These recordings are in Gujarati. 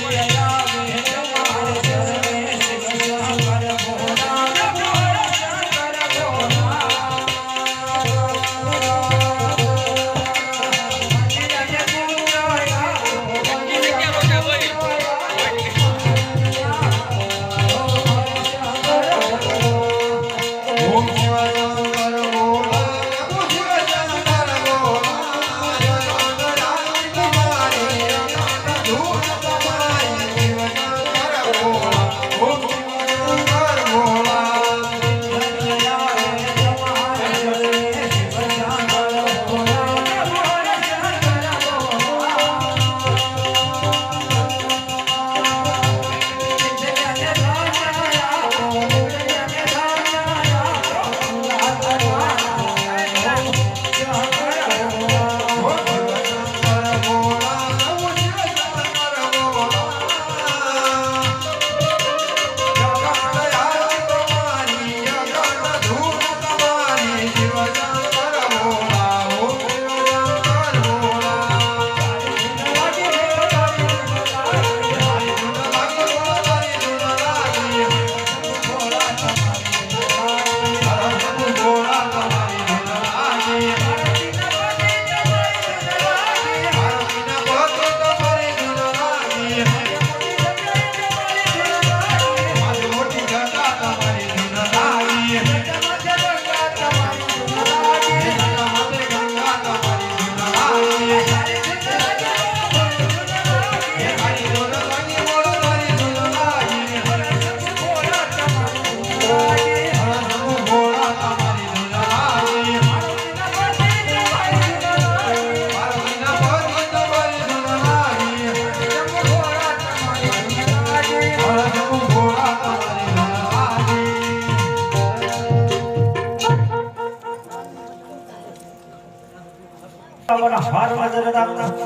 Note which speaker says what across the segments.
Speaker 1: Yeah.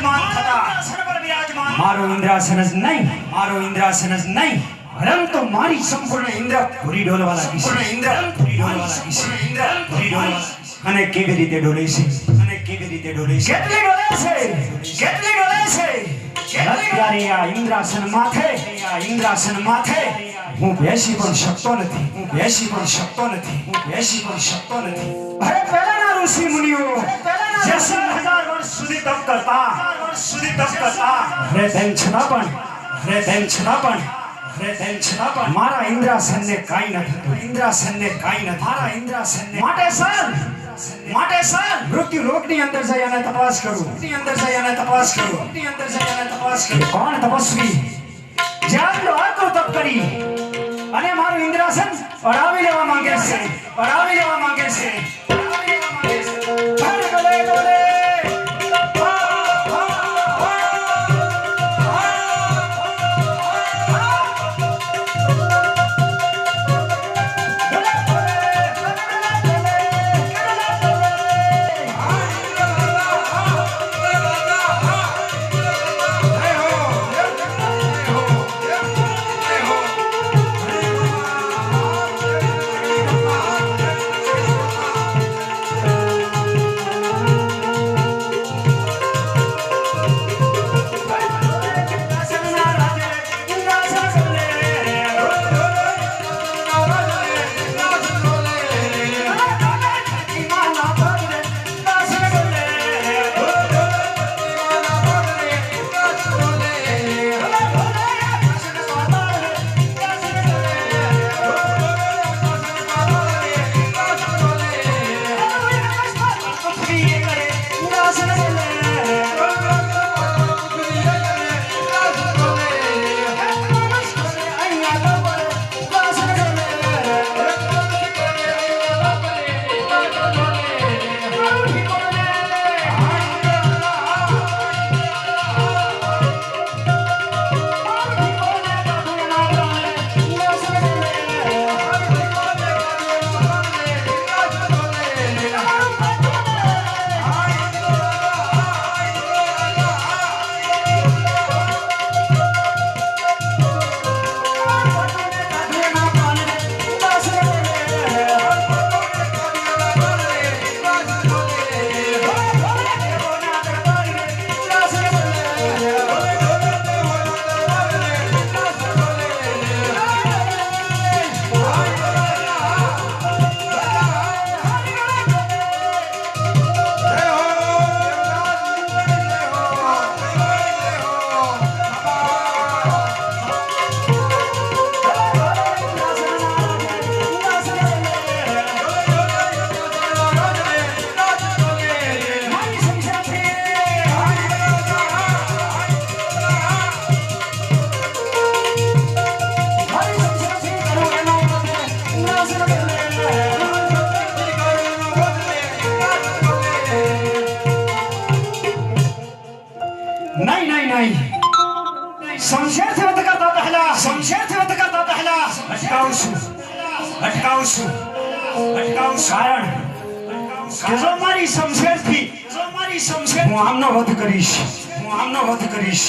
Speaker 1: સર વિરાજમાન થતા મારો ઇન્દ્રાસન જ નહીં મારો ઇન્દ્રાસન જ નહીં પરંતુ મારી સંપૂર્ણ ઇન્દ્ર ભૂરી ડોલવા લાગી છે ઇન્દ્ર ભૂરી ડોલવા લાગી ઇન્દ્ર ભૂરી ડોલવા અને કેવી રીતે ડોલે છે અને કેવી રીતે ડોલે છે કેટલી ડોલે છે કેટલી ડોલે છે અત્યારે આ ઇન્દ્રાસન માથે આ ઇન્દ્રાસન માથે હું બેસી પણ શકતો નથી હું બેસી પણ શકતો નથી હું બેસી પણ શકતો નથી અરે પહેલાના ઋષિ મુનિઓ જે વર્ષ સુધી તપ કરતા સુધી તપ કરતા અરે તેમ છતાં પણ અરે તેમ છતાં પણ મારા ઇન્દ્રાસન ને કાંઈ ન થતું ઇન્દ્રાસનને કાંઈ ન મારા ઇન્દ્રાસનને માટે સર! માટે સર! મૃત્યુ લોકની અંદર જઈ અને તપાસ કરું. ની અંદર જઈ અને તપાસ કરું. ની અંદર જઈ અને તપાસ કરું. કોણ તપસ્વી? જ્યાં આટલો તપ કરી. અને મારું ઇન્દ્રાસન અડાવી લેવા માંગે છે. અડાવી લેવા માંગે છે. અડાવી લેવા માંગે છે. નહીં શમશેરથી વધ કરતા પહેલા શમશેરથી વધ કરતા પહેલા અટકાવું છું અટકાવું છું અટકાવું. કારણ કે જો મારી શમશેરથી જો મારી શમશેર હું આમનો વધ કરીશ હું આમનો વધ કરીશ